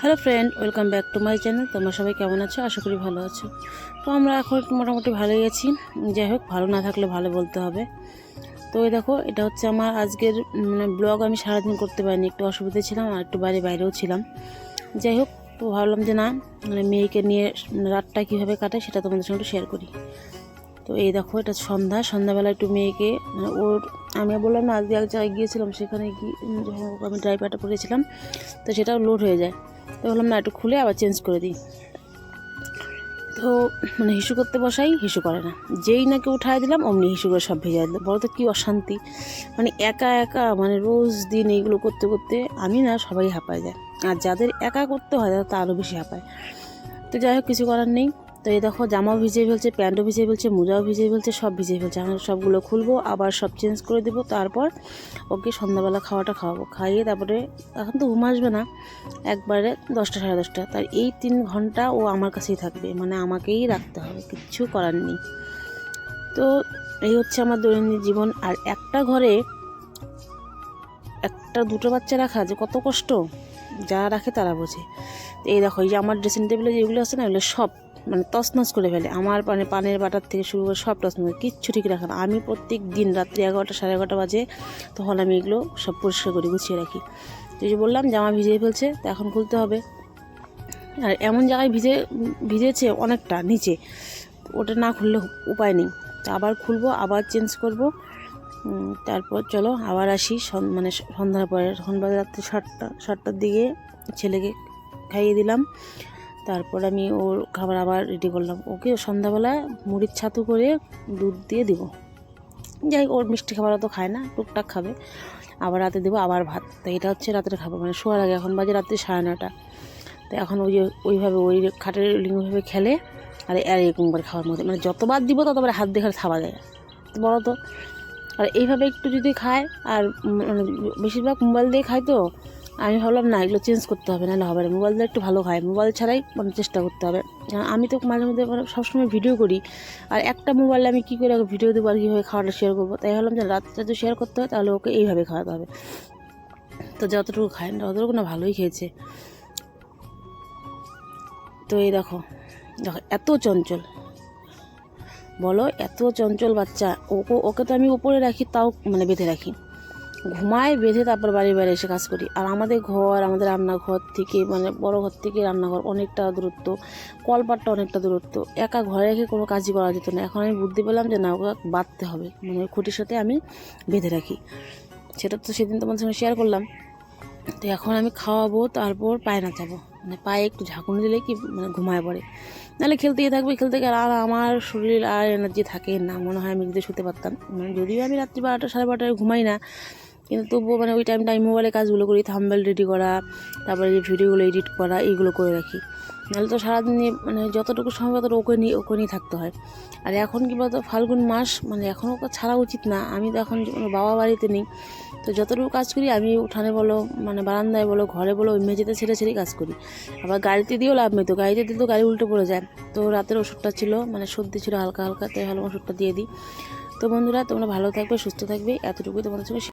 Hello friend, welcome back to my channel. তোমরা সবাই কেমন আছো? আশা করি ভালো আছো। তো আমরা এখন মোটামুটি ভালোই আছি। যাই হোক, ভালো না থাকলে ভালো বলতে হবে। তো এই দেখো, এটা হচ্ছে আমার আজকের মানে ব্লগ। আমি সারাদিন করতে পারিনি, একটু অসুবিধা ছিলাম আর একটু বাইরে, বাইরেও ছিলাম। যাই হোক, তো ভাবলাম যে না মানে মেয়েকে নিয়ে রাতটা কীভাবে কাটায় সেটা তোমাদের সঙ্গে একটু শেয়ার করি। তো এই দেখো, এটা সন্ধ্যা। সন্ধ্যাবেলা একটু মেয়েকে মানে ওর, আমি বললাম না, আজকে এক জায়গায় গিয়েছিলাম, সেখানে গিয়ে যখন আমি ড্রাইভারটা পড়েছিলাম, তো সেটাও লোড হয়ে যায়। তো বললাম, না, একটু খুলে আবার চেঞ্জ করে দিই। তো মানে হিসু করতে বসাই, হিসু করে না। যেই নাকি উঠায় দিলাম, অমনি হিসু করে সব ভেজা দিল বলো তো কী অশান্তি। মানে একা একা মানে রোজ দিন এইগুলো করতে করতে আমি না সবাই হাঁপায় যায়। আর যাদের একা করতে হয়, তারা আরও বেশি হাঁপায়। তো যাই হোক, কিছু করার নেই। তো এই দেখো জামাও ভিজিয়ে ফেলছে, প্যান্টও ভিজিয়ে ফেলছে, মোজাও ভিজিয়ে ফেলছে, সব ভিজিয়ে ফেলছে। আমি সবগুলো খুলবো, আবার সব চেঞ্জ করে দেবো, তারপর ওকে সন্ধ্যাবেলা খাওয়াটা খাওয়াবো। খাইয়ে তারপরে, এখন তো ঘুম আসবে না, একবারে দশটা সাড়ে দশটা। তার এই তিন ঘণ্টা ও আমার কাছেই থাকবে মানে আমাকেই রাখতে হবে, কিচ্ছু করার নেই। তো এই হচ্ছে আমার দৈনন্দিন জীবন, আর একটা ঘরে একটা দুটো বাচ্চা রাখা যে কত কষ্ট, যারা রাখে তারা বোঝে। এই দেখো, এই যে আমার ড্রেসিং টেবিলে যেগুলো আছে না, এগুলো সব মানে তছনছ করে ফেলে। আমার মানে পানের বাটার থেকে শুরু করে সব তছনছ কিচ্ছু ঠিক রাখে না। আমি প্রত্যেক দিন রাত্রি এগারোটা, সাড়ে এগারোটা বাজে তখন আমি এগুলো সব পরিষ্কার করে গুছিয়ে রাখি। তো যে বললাম, জামা ভিজিয়ে ফেলছে, তো এখন খুলতে হবে। আর এমন জায়গায় ভিজে, ভিজেছে অনেকটা নিচে, ওটা না খুললে উপায় নেই। তো আবার খুলবো, আবার চেঞ্জ করব। তারপর চলো আবার আসি মানে সন্ধ্যার পরে। বাজে রাত্রি সাতটা, সাতটার দিকে ছেলেকে খাইয়ে দিলাম। তারপর আমি ওর খাবার আবার রেডি করলাম। ওকে সন্ধ্যাবেলা মুড়ির ছাতু করে দুধ দিয়ে দিব। যাই ওর মিষ্টি খাবার তো খায় না, টুকটাক খাবে। আবার রাতে দেবো আবার ভাত। তো এটা হচ্ছে রাতের খাবার মানে শোয়ার আগে। এখন বাজে রাত্রি সাড়ে নটা। তো এখন ওই যে ওইভাবে ওই খাটের লিঙ্গভাবে খেলে আর আর এরকম করে খাওয়ার মধ্যে মানে যতবার দিব, ততবার হাত দিয়ে খালি থাবা যায়। তো বলো তো, আর এইভাবে একটু যদি খায়, আর মানে বেশিরভাগ মোবাইল দিয়ে খায় তো আমি ভাবলাম, না, এগুলো চেঞ্জ করতে হবে, নাহলে হবে না। মোবাইল দিয়ে একটু ভালো খায় মোবাইল ছাড়াই মানে চেষ্টা করতে হবে। আমি তো মাঝে মধ্যে মানে সবসময় ভিডিও করি। আর একটা মোবাইলে আমি কী করে ভিডিও দেবো আর কীভাবে খাওয়াটা শেয়ার করব? তাই ভাবলাম যে রাত্রে যদি শেয়ার করতে হয়, তাহলে ওকে এইভাবে খাওয়াতে হবে। তো যতটুকু খায় না, ততটুকু না, ভালোই খেয়েছে। তো এই দেখো দেখো, এত চঞ্চল। বলো, এত চঞ্চল বাচ্চা। ওকে ওকে তো আমি উপরে রাখি, তাও মানে বেঁধে রাখি। ঘুমায় বেঁধে তারপর বাড়ি বাইরে এসে কাজ করি। আর আমাদের ঘর, আমাদের রান্নাঘর থেকে মানে বড় ঘর থেকে রান্নাঘর অনেকটা দূরত্ব, কলপাটটা অনেকটা দূরত্ব। একা ঘরে রেখে কোনো কাজই করা যেত না। এখন আমি বুদ্ধি পেলাম যে, না, ওকে বাঁধতে হবে। মানে খুঁটির সাথে আমি বেঁধে রাখি। সেটা তো সেদিন তোমাদের সঙ্গে শেয়ার করলাম। তো এখন আমি খাওয়াবো, তারপর পায়ে নাচাবো। মানে পায়ে একটু ঝাঁকুনি দিলে কি মানে ঘুমায় পড়ে। নাহলে খেলতে গিয়ে থাকবে, খেলতে গেলে আর আমার শরীর আর এনার্জি থাকে না। মনে হয় আমি যদি শুতে পারতাম। মানে যদিও আমি রাত্রি বারোটা, সাড়ে বারোটায় ঘুমাই না কিন্তু তবুও মানে ওই টাইমটা আমি মোবাইলে কাজগুলো করি থাম্বেল রেডি করা, তারপরে যে ভিডিওগুলো এডিট করা, এইগুলো করে রাখি। নাহলে তো সারাদিন মানে যতটুকু সময় ততটুকু ওকে নিয়ে ওকে নিয়ে থাকতে হয়। আর এখন কি বলতো, ফাল্গুন মাস মানে এখন ওকে ছাড়া উচিত না। আমি তো এখন বাবা বাড়িতে নেই। তো যতটুকু কাজ করি, আমি উঠানে বলো মানে বারান্দায় বলো, ঘরে বলো, ওই মেঝেতে ছেড়ে ছেড়ে কাজ করি। আবার গাড়িতে দিয়েও লাভ নেই তো, গাড়িতে দিলে তো গাড়ি উল্টে পড়ে যায়। তো রাতের ওষুধটা ছিল মানে সর্দি ছিল হালকা হালকা, তাই ভালো ওষুধটা দিয়ে দিই। তো বন্ধুরা, তোমরা ভালো থাকবে, সুস্থ থাকবে, এতটুকুই তোমাদের সঙ্গে